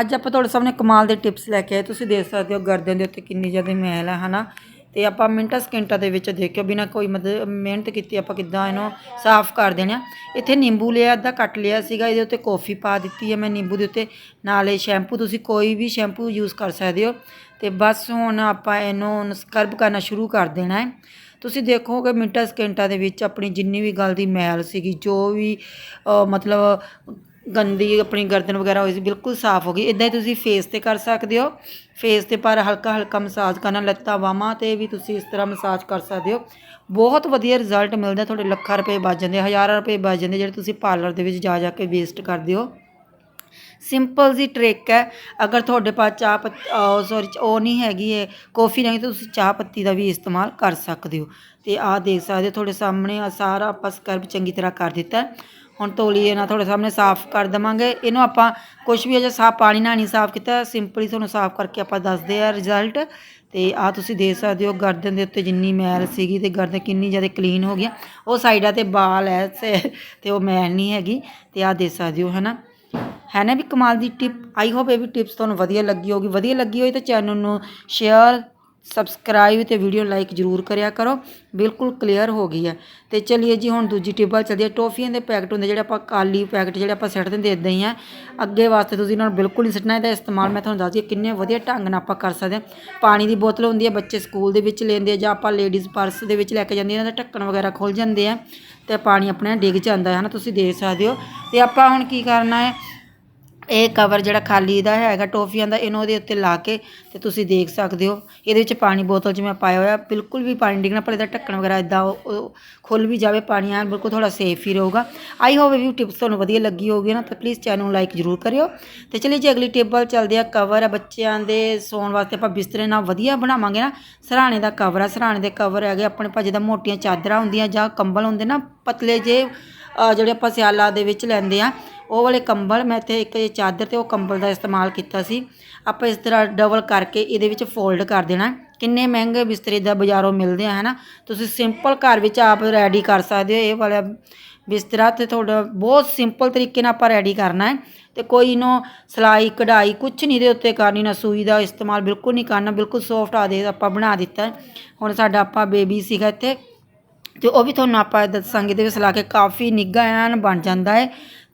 ਅੱਜ ਆਪਾਂ ਤੁਹਾਡੇ ਸਾਹਮਣੇ ਕਮਾਲ ਦੇ ਟਿਪਸ ਲੈ ਕੇ ਆਏ। ਤੁਸੀਂ ਦੇਖ ਸਕਦੇ ਹੋ ਗਰਦਨ ਦੇ ਉੱਤੇ ਕਿੰਨੀ ਜ਼ਿਆਦਾ ਮਹਿਲ ਹੈ ਹਨਾ? ਤੇ ਆਪਾਂ ਮਿੰਟਾਂ ਸਕਿੰਟਾਂ ਦੇ ਵਿੱਚ ਦੇਖਿਓ, ਬਿਨਾ ਕੋਈ ਮਤਲਬ ਮਿਹਨਤ ਕੀਤੀ ਆਪਾਂ ਕਿੱਦਾਂ ਇਹਨੂੰ ਸਾਫ਼ ਕਰ ਦੇਣਾ ਇੱਥੇ ਨਿੰਬੂ ਲਿਆ, ਅੱਧਾ ਕੱਟ ਲਿਆ ਸੀਗਾ, ਇਹਦੇ ਉੱਤੇ ਕੌਫੀ ਪਾ ਦਿੱਤੀ ਹੈ ਮੈਂ ਨਿੰਬੂ ਦੇ ਉੱਤੇ। ਨਾਲੇ ਸ਼ੈਂਪੂ, ਤੁਸੀਂ ਕੋਈ ਵੀ ਸ਼ੈਂਪੂ ਯੂਜ਼ ਕਰ ਸਕਦੇ ਹੋ। ਤੇ ਬਸ ਹੁਣ ਆਪਾਂ ਇਹਨੂੰ ਸਕਰਬ ਕਰਨਾ ਸ਼ੁਰੂ ਕਰ ਦੇਣਾ ਹੈ। ਤੁਸੀਂ ਦੇਖੋਗੇ ਮਿੰਟਾਂ ਸਕਿੰਟਾਂ ਦੇ ਵਿੱਚ ਆਪਣੀ ਜਿੰਨੀ ਵੀ ਗੱਲ ਦੀ ਮੈਲ ਸੀਗੀ, ਜੋ ਵੀ ਮਤਲਬ ਗੰਦੀ ਆਪਣੀ ਗਰਦਨ ਵਗੈਰਾ ਹੋਈ ਸੀ, ਬਿਲਕੁਲ ਸਾਫ਼ ਹੋ ਗਈ। ਇੱਦਾਂ ਹੀ ਤੁਸੀਂ ਫੇਸ ਤੇ ਕਰ ਸਕਦੇ ਹੋ। ਫੇਸ ਤੇ ਪਰ ਹਲਕਾ ਹਲਕਾ ਮਸਾਜ ਕਰਨਾ, ਲੱਤਾਂ, ਬਾਹਾਂ ਤੇ ਵੀ ਤੁਸੀਂ ਇਸ ਤਰ੍ਹਾਂ ਮਸਾਜ ਕਰ ਸਕਦੇ ਹੋ। ਬਹੁਤ ਵਧੀਆ ਰਿਜ਼ਲਟ ਮਿਲਦਾ, ਤੁਹਾਡੇ ਲੱਖਾਂ ਰੁਪਏ ਬਚ ਜਾਂਦੇ, ਹਜ਼ਾਰਾਂ ਰੁਪਏ ਬਚ ਜਾਂਦੇ, ਜਿਹੜੇ ਤੁਸੀਂ ਪਾਰਲਰ ਦੇ ਵਿੱਚ ਜਾ ਜਾ ਕੇ ਵੇਸਟ ਕਰਦੇ ਹੋ। ਸਿੰਪਲ ਜੀ ਟ੍ਰਿਕ ਹੈ। ਅਗਰ ਤੁਹਾਡੇ ਪਾਸ ਚਾਹ ਪੱਤੀ ਸੌਰੀ ਉਹ ਨਹੀਂ ਹੈਗੀ ਹੈ ਕੌਫੀ ਨਹੀਂ, ਤਾਂ ਤੁਸੀਂ ਚਾਹ ਪੱਤੀ ਦਾ ਵੀ ਇਸਤੇਮਾਲ ਕਰ ਸਕਦੇ ਹੋ। ਤੇ ਆਹ ਦੇਖ ਸਕਦੇ ਹੋ, ਤੁਹਾਡੇ ਸਾਹਮਣੇ ਆ ਸਾਰਾ ਆਪਾਂ ਸਕਰਬ ਚੰਗੀ ਤਰ੍ਹਾਂ ਕਰ ਦਿੱਤਾ। ਹੁਣ ਤੋਲੀਏ ਇਹਨਾਂ ਤੁਹਾਡੇ ਸਾਹਮਣੇ ਸਾਫ਼ ਕਰ ਦਵਾਂਗੇ। ਇਹਨੂੰ ਆਪਾਂ ਕੁਝ ਵੀ ਅਜੇ ਸਾਫ਼ ਪਾਣੀ ਨਾਲ ਨਹੀਂ ਸਾਫ਼ ਕੀਤਾ, ਸਿੰਪਲੀ ਤੁਹਾਨੂੰ ਸਾਫ਼ ਕਰਕੇ ਆਪਾਂ ਦੱਸਦੇ ਆ ਰਿਜ਼ਲਟ ਤੇ ਆ ਤੁਸੀਂ ਦੇਖ ਸਕਦੇ ਹੋ ਗਰਦਨ ਦੇ ਉੱਤੇ ਜਿੰਨੀ ਮੈਲ ਸੀਗੀ ਤੇ ਗਰਦਨ ਕਿੰਨੀ ਜ਼ਿਆਦਾ ਕਲੀਨ ਹੋ ਗਿਆ ਉਹ ਸਾਈਡਾਂ ਤੇ ਬਾਲ ਹੈ ਸੇ- ਤੇ ਉਹ ਮੈਲ ਨਹੀਂ ਹੈਗੀ। ਤੇ ਆ ਦੇਖ ਸਕਦੇ ਹੋ, ਹਨਾ? ਹੈ ਨਾ ਵੀ ਕਮਾਲ ਦੀ ਟਿਪ ਆਈ ਹੋਪ ਇਹ ਵੀ ਟਿਪਸ ਤੁਹਾਨੂੰ ਵਧੀਆ ਲੱਗੀ ਹੋਗੀ ਵਧੀਆ ਲੱਗੀ ਹੋਈ ਤਾਂ ਚੈਨਲ ਨੂੰ ਸ਼ੇਅਰ ਸਬਸਕ੍ਰਾਈਬ ਤੇ ਵੀਡੀਓ ਲਾਈਕ ਜਰੂਰ ਕਰਿਆ ਕਰੋ। ਬਿਲਕੁਲ ਕਲੀਅਰ ਹੋ ਗਈ ਹੈ। ਤੇ ਚਲਿਏ ਜੀ, ਹੁਣ ਦੂਜੀ ਟਿਪ ਚੱਲਦੀ ਹੈ। ਟੋਫੀਆਂ ਦੇ ਪੈਕਟ ਹੁੰਦੇ ਜਿਹੜੇ ਆਪਾਂ ਕਾਲੀ ਪੈਕਟ ਜਿਹੜੇ ਆਪਾਂ ਸਿੱਟ ਦਿੰਦੇ ਇਦਾਂ ਹੀ ਆ। ਅੱਗੇ ਵਾਸਤੇ ਤੁਸੀਂ ਇਹਨਾਂ ਨੂੰ ਬਿਲਕੁਲ ਨਹੀਂ ਸਿੱਟਣਾ। ਇਹਦਾ ਇਸਤੇਮਾਲ ਮੈਂ ਤੁਹਾਨੂੰ ਦੱਸਦੀ ਹਾਂ, ਕਿੰਨੇ ਵਧੀਆ ਢੰਗ ਨਾਲ ਆਪਾਂ ਕਰ ਸਕਦੇ ਹਾਂ। ਪਾਣੀ ਦੀ ਬੋਤਲ ਹੁੰਦੀ ਹੈ, ਬੱਚੇ ਸਕੂਲ ਦੇ ਵਿੱਚ ਲੈਂਦੇ ਜਾਂ ਆਪਾਂ ਲੇਡੀਜ਼ ਪਰਸ ਦੇ ਵਿੱਚ ਲੈ ਕੇ ਜਾਂਦੇ ਇਹਨਾਂ ਦੇ ਢੱਕਣ ਵਗੈਰਾ ਖੁੱਲ ਜਾਂਦੇ ਆ ਤੇ ਪਾਣੀ ਆਪਣੇ ਡਿੱਗ ਜਾਂਦਾ ਹੈ ਨਾ ਤੁਸੀਂ ਦੇਖ ਸਕਦੇ ਹੋ। ਤੇ ਆਪਾਂ ਹੁਣ ਕੀ ਕਰਨਾ ਹੈ ਇਹ ਕਵਰ ਜਿਹੜਾ ਖਾਲੀ ਦਾ ਹੈਗਾ, ਟੋਫੀਆਂ ਦਾ, ਇਹਨੂੰ ਉਹਦੇ ਉੱਤੇ ਲਾ ਕੇ ਤੇ ਤੁਸੀਂ ਦੇਖ ਸਕਦੇ ਹੋ। ਇਹਦੇ ਵਿੱਚ ਪਾਣੀ ਬੋਤਲ ਜਿਵੇਂ ਪਾਇਆ ਹੋਇਆ, ਬਿਲਕੁਲ ਵੀ ਪਾਣੀ ਡਿੱਗਣਾ ਪਰ ਇਹਦਾ ਢੱਕਣ ਵਗੈਰਾ ਇਦਾਂ ਖੁੱਲ ਵੀ ਜਾਵੇ ਪਾਣੀ ਆ ਬਿਲਕੁਲ ਥੋੜਾ ਸੇਫ ਹੀ ਰਹੂਗਾ। ਆਈ ਹੋਵੇ ਵੀ ਟਿਪਸ ਤੁਹਾਨੂੰ ਵਧੀਆ ਲੱਗੀ ਹੋਊਗੀ ਨਾ, ਤਾਂ ਪਲੀਜ਼ ਚੈਨਲ ਨੂੰ ਲਾਈਕ ਜ਼ਰੂਰ ਕਰਿਓ। ਤੇ ਚਲਿਏ ਜੀ, ਅਗਲੀ ਟੇਬਲ ਚੱਲਦੇ ਆ ਕਵਰ ਆ ਬੱਚਿਆਂ ਦੇ ਸੌਣ ਵਾਸਤੇ ਆਪਾਂ ਬਿਸਤਰੇ ਨਾਲ ਵਧੀਆ ਬਣਾਵਾਂਗੇ ਨਾ। ਸਰਾਣੇ ਦਾ ਕਵਰ ਆ, ਸਰਾਣੇ ਦੇ ਕਵਰ ਹੈਗੇ ਆਪਣੇ ਭਾਜੀ ਦਾ, ਮੋਟੀਆਂ ਚਾਦਰਾਂ ਹੁੰਦੀਆਂ ਜਾਂ ਕੰਬਲ ਹੁੰਦੇ ਨਾ, ਪਤਲੇ ਜੇ ਜਿਹੜੇ ਆਪਾਂ ਸਿਆਲਾ ਦੇ ਵਿੱਚ ਲੈਂਦੇ ਆ ਉਹ ਵਾਲੇ ਕੰਬਲ ਮੈਂ ਇੱਥੇ ਇੱਕ ਚਾਦਰ ਤੇ ਉਹ ਕੰਬਲ ਦਾ ਇਸਤੇਮਾਲ ਕੀਤਾ ਸੀ। ਆਪਾਂ ਇਸ ਤਰ੍ਹਾਂ ਡਬਲ ਕਰਕੇ ਇਹਦੇ ਵਿੱਚ ਫੋਲਡ ਕਰ ਦੇਣਾ। ਕਿੰਨੇ ਮਹਿੰਗੇ ਬਿਸਤਰੇ ਦਾ ਬਾਜ਼ਾਰੋਂ ਮਿਲਦੇ ਆ ਹਨਾ ਤੁਸੀਂ ਸਿੰਪਲ ਘਰ ਵਿੱਚ ਆਪ ਰੈਡੀ ਕਰ ਸਕਦੇ ਹੋ ਇਹ ਵਾਲਾ ਬਿਸਤਰਾ ਤੇ ਤੁਹਾਡਾ ਬਹੁਤ ਸਿੰਪਲ ਤਰੀਕੇ ਨਾਲ ਆਪਾਂ ਰੈਡੀ ਕਰਨਾ ਹੈ। ਤੇ ਕੋਈ ਇਹਨੂੰ ਸਲਾਈ, ਕਢਾਈ ਕੁਝ ਨਹੀਂ ਦੇ ਉੱਤੇ ਕਰਨੀ, ਨਾ ਸੂਈ ਦਾ ਇਸਤੇਮਾਲ ਬਿਲਕੁਲ ਨਹੀਂ ਕਰਨਾ, ਬਿਲਕੁਲ ਸੌਫਟ ਆ ਦੇ ਆਪਾਂ ਬਣਾ ਦਿੱਤਾ ਹੁਣ ਸਾਡਾ ਆਪਾਂ ਬੇਬੀ ਸੀਗਾ ਇੱਥੇ। ਤੇ ਉਹ ਵੀ ਤੁਹਾਨੂੰ ਆਪਾਂ ਦੱਸਾਂਗੇ, ਇਹਦੇ ਵਿੱਚ ਲਾ ਕੇ ਕਾਫੀ ਨਿੱਘਾ ਐਨ ਬਣ ਜਾਂਦਾ ਹੈ।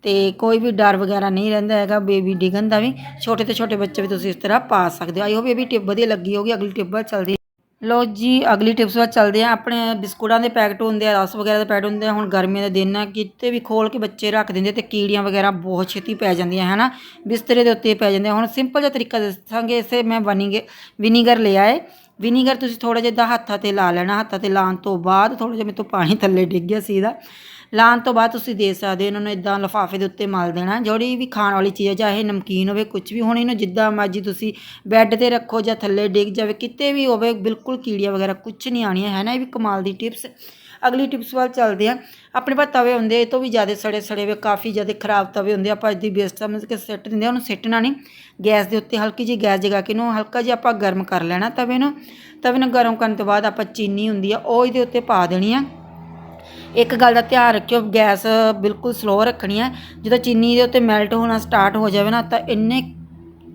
ਤੇ ਕੋਈ ਵੀ ਡਰ ਵਗੈਰਾ ਨਹੀਂ ਰਹਿੰਦਾ ਹੈਗਾ ਬੇਬੀ ਡਿੱਗਣ ਦਾ ਵੀ। ਛੋਟੇ ਤੋਂ ਛੋਟੇ ਬੱਚੇ ਵੀ ਤੁਸੀਂ ਇਸ ਤਰ੍ਹਾਂ ਪਾ ਸਕਦੇ ਹੋ। ਆਈ ਹੋਪ ਇਹ ਵੀ ਟਿਪ ਵਧੀਆ ਲੱਗੀ ਹੋਗੀ ਅਗਲੀ ਟਿਪ ਵੱਲ ਚੱਲਦੀ ਲੋ ਜੀ, ਅਗਲੀ ਟਿਪਸ ਵੱਲ ਚੱਲਦੇ ਆ ਆਪਣੇ ਬਿਸਕੁਟਾਂ ਦੇ ਪੈਕਟ ਹੁੰਦੇ ਆ, ਰਸ ਵਗੈਰਾ ਦੇ ਪੈਕਟ ਹੁੰਦੇ ਆ, ਹੁਣ ਗਰਮੀਆਂ ਦੇ ਦਿਨ ਆ, ਕਿਤੇ ਵੀ ਖੋਲ ਕੇ ਬੱਚੇ ਰੱਖ ਦਿੰਦੇ ਤੇ ਕੀੜੀਆਂ ਵਗੈਰਾ ਬਹੁਤ ਛੇਤੀ ਪੈ ਜਾਂਦੀਆਂ, ਹਨਾ? ਬਿਸਤਰੇ ਦੇ ਉੱਤੇ ਪੈ ਜਾਂਦੇ ਹੁਣ ਸਿੰਪਲ ਜਿਹਾ ਤਰੀਕਾ ਦੱਸਾਂਗੇ, ਇਸੇ ਮੈਂ ਵਿਨੀਗਰ ਵਿਨੀਗਰ ਲਿਆ ਹੈ ਵਿਨੀਗਰ ਤੁਸੀਂ ਥੋੜਾ ਜਿਹਾ ਏਦਾਂ ਹੱਥਾਂ ਤੇ ਲਾ ਲੈਣਾ, ਹੱਥਾਂ ਤੇ ਲਾਉਣ ਤੋਂ ਬਾਅਦ ਥੋੜਾ ਜਿਹਾ ਮੇਰੇ ਤੋਂ ਪਾਣੀ ਥੱਲੇ ਡਿੱਗ ਗਿਆ ਸੀ ਇਹਦਾ। ਲਾਉਣ ਤੋਂ ਬਾਅਦ ਤੁਸੀਂ ਦੇ ਸਕਦੇ ਹੋ, ਇਹਨਾਂ ਨੂੰ ਇਦਾਂ ਲਿਫਾਫੇ ਦੇ ਉੱਤੇ ਮਲ ਦੇਣਾ, ਜਿਹੜੀ ਵੀ ਖਾਣ ਵਾਲੀ ਚੀਜ਼ ਹੈ ਚਾਹੇ ਨਮਕੀਨ ਹੋਵੇ ਕੁਝ ਵੀ, ਹੁਣ ਇਹਨੂੰ ਜਿੱਦਾਂ ਮਰਜ਼ੀ ਤੁਸੀਂ ਬੈੱਡ ਤੇ ਰੱਖੋ ਜਾਂ ਥੱਲੇ ਡਿੱਗ ਜਾਵੇ, ਕਿਤੇ ਵੀ ਹੋਵੇ, ਬਿਲਕੁਲ ਕੀੜੀਆਂ ਵਗੈਰਾ ਕੁਝ ਨਹੀਂ ਆਣੀਆਂ ਹੈ ਨਾ, ਇਹ ਵੀ ਕਮਾਲ ਦੀ ਟਿਪਸ। ਅਗਲੀ ਟਿਪਸ ਵੱਲ ਚੱਲਦੇ ਆ ਆਪਣੇ ਪਾਸ ਤਵੇ ਹੁੰਦੇ ਇਹ ਤੋਂ ਵੀ ਜ਼ਿਆਦਾ ਸੜੇ ਸੜੇ ਵੇ, ਕਾਫੀ ਜ਼ਿਆਦਾ ਖਰਾਬ ਤਵੇ ਹੁੰਦੇ ਆ। ਆਪਾਂ ਇਹਦੀ ਬੇਸਟ ਸਮਝ ਕੇ ਸਿੱਟ ਦਿੰਦੇ ਆ, ਉਹਨੂੰ ਸਿੱਟਣਾ ਨਹੀਂ। ਗੈਸ ਦੇ ਉੱਤੇ ਹਲਕੀ ਜਿਹੀ ਗੈਸ ਜਗਾ ਕੇ ਇਹਨੂੰ ਹਲਕਾ ਜਿਹਾ ਆਪਾਂ ਗਰਮ ਕਰ ਲੈਣਾ ਤਵੇ ਨੂੰ। ਤਵੇ ਨੂੰ ਗਰਮ ਕਰਨ ਤੋਂ ਬਾਅਦ ਆਪਾਂ ਚੀਨੀ ਹੁੰਦੀ ਆ, ਉਹ ਇਹਦੇ ਉੱਤੇ ਪਾ ਦੇਣੀ ਆ। ਇੱਕ ਗੱਲ ਦਾ ਧਿਆਨ ਰੱਖਿਓ, ਗੈਸ ਬਿਲਕੁਲ ਸਲੋ ਰੱਖਣੀ ਹੈ ਜਦੋਂ ਚੀਨੀ ਦੇ ਉੱਤੇ ਮੈਲਟ ਹੋਣਾ ਸਟਾਰਟ ਹੋ ਜਾਵੇ ਨਾ, ਤਾਂ ਇੰਨੇ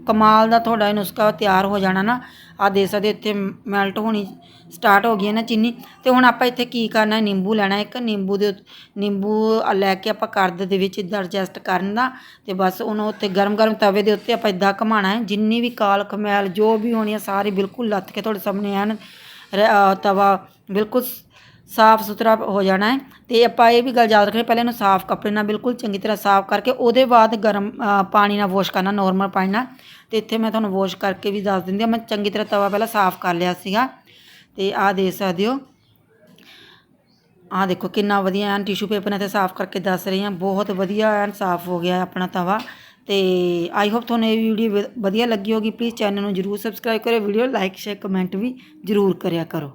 ਕਮਾਲ ਦਾ ਤੁਹਾਡਾ ਇਹ ਨੁਸਖਾ ਤਿਆਰ ਹੋ ਜਾਣਾ ਨਾ। ਆ ਦੇ ਸਕਦੇ ਇੱਥੇ ਮੈਲਟ ਹੋਣੀ ਸਟਾਰਟ ਹੋ ਗਈ ਹੈ ਨਾ ਚੀਨੀ। ਤੇ ਹੁਣ ਆਪਾਂ ਇੱਥੇ ਕੀ ਕਰਨਾ ਹੈ ਨਿੰਬੂ ਲੈਣਾ ਇੱਕ। ਨਿੰਬੂ ਦੇ ਉੱਤ- ਨਿੰਬੂ ਲੈ ਕੇ ਆਪਾਂ ਕਰਦ ਦੇ ਵਿੱਚ ਇਦਾਂ ਐਡਜਸਟ ਕਰਨ ਦਾ। ਤੇ ਬਸ ਉਹਨੂੰ ਉੱਤੇ ਗਰਮ ਗਰਮ ਤਵੇ ਦੇ ਉੱਤੇ ਆਪਾਂ ਇਦਾਂ ਘਮਾਣਾ ਹੈ। ਜਿੰਨੀ ਵੀ ਕਾਲ ਖਮੈਲ ਜੋ ਵੀ ਹੋਣੀ ਹੈ ਸਾਰੀ ਬਿਲਕੁਲ ਲੱਥ ਕੇ ਤੁਹਾਡੇ ਸਾਹਮਣੇ ਐਨ ਰ- ਅ, ਤਵਾ ਬਿਲਕੁਲ ਸਾਫ਼ ਸੁਥਰਾ ਹੋ ਜਾਣਾ ਹੈ। ਤੇ ਆਪਾਂ ਇਹ ਵੀ ਗੱਲ ਯਾਦ ਰੱਖਣੀ, ਪਹਿਲੇ ਇਹਨੂੰ ਸਾਫ਼ ਕੱਪੜੇ ਨਾਲ ਬਿਲਕੁਲ ਚੰਗੀ ਤਰ੍ਹਾਂ ਸਾਫ਼ ਕਰਕੇ ਉਹਦੇ ਬਾਅਦ ਗਰਮ ਪਾਣੀ ਨਾਲ ਵਾਸ਼ ਕਰਨਾ ਨੋਰਮਲ ਪਾਣੀ ਨਾਲ। ਤੇ ਇੱਥੇ ਮੈਂ ਤੁਹਾਨੂੰ ਵਾਸ਼ ਕਰਕੇ ਵੀ ਦੱਸ ਦਿੰਦੀ ਹਾਂ, ਮੈਂ ਚੰਗੀ ਤਰ੍ਹਾਂ ਤਵਾ ਪਹਿਲਾਂ ਸਾਫ਼ ਕਰ ਲਿਆ ਸੀਗਾ। ਤੇ ਆਹ ਦੇ ਸਕਦੇ ਹੋ। ਆਹ ਦੇਖੋ ਕਿੰਨਾ ਵਧੀਆ ਐਨ ਟਿਸ਼ੂ ਪੇਪਰ ਨਾਲ ਤੇ ਸਾਫ਼ ਕਰਕੇ ਦੱਸ ਰਹੀ ਹਾਂ, ਬਹੁਤ ਵਧੀਆ ਐਨ ਸਾਫ਼ ਹੋ ਗਿਆ ਆਪਣਾ ਤਵਾ। ਤੇ ਆਈ ਹੋਪ ਤੁਹਾਨੂੰ ਇਹ ਵੀਡੀਓ ਵਧੀਆ ਲੱਗੀ ਹੋਗੀ ਪਲੀਜ਼ ਚੈਨਲ ਨੂੰ ਜਰੂਰ ਸਬਸਕ੍ਰਾਈਬ ਕਰਿਓ ਵੀਡੀਓ ਲਾਈਕ ਸ਼ੇਅਰ ਕਮੈਂਟ ਵੀ ਜਰੂਰ ਕਰਿਆ ਕਰੋ।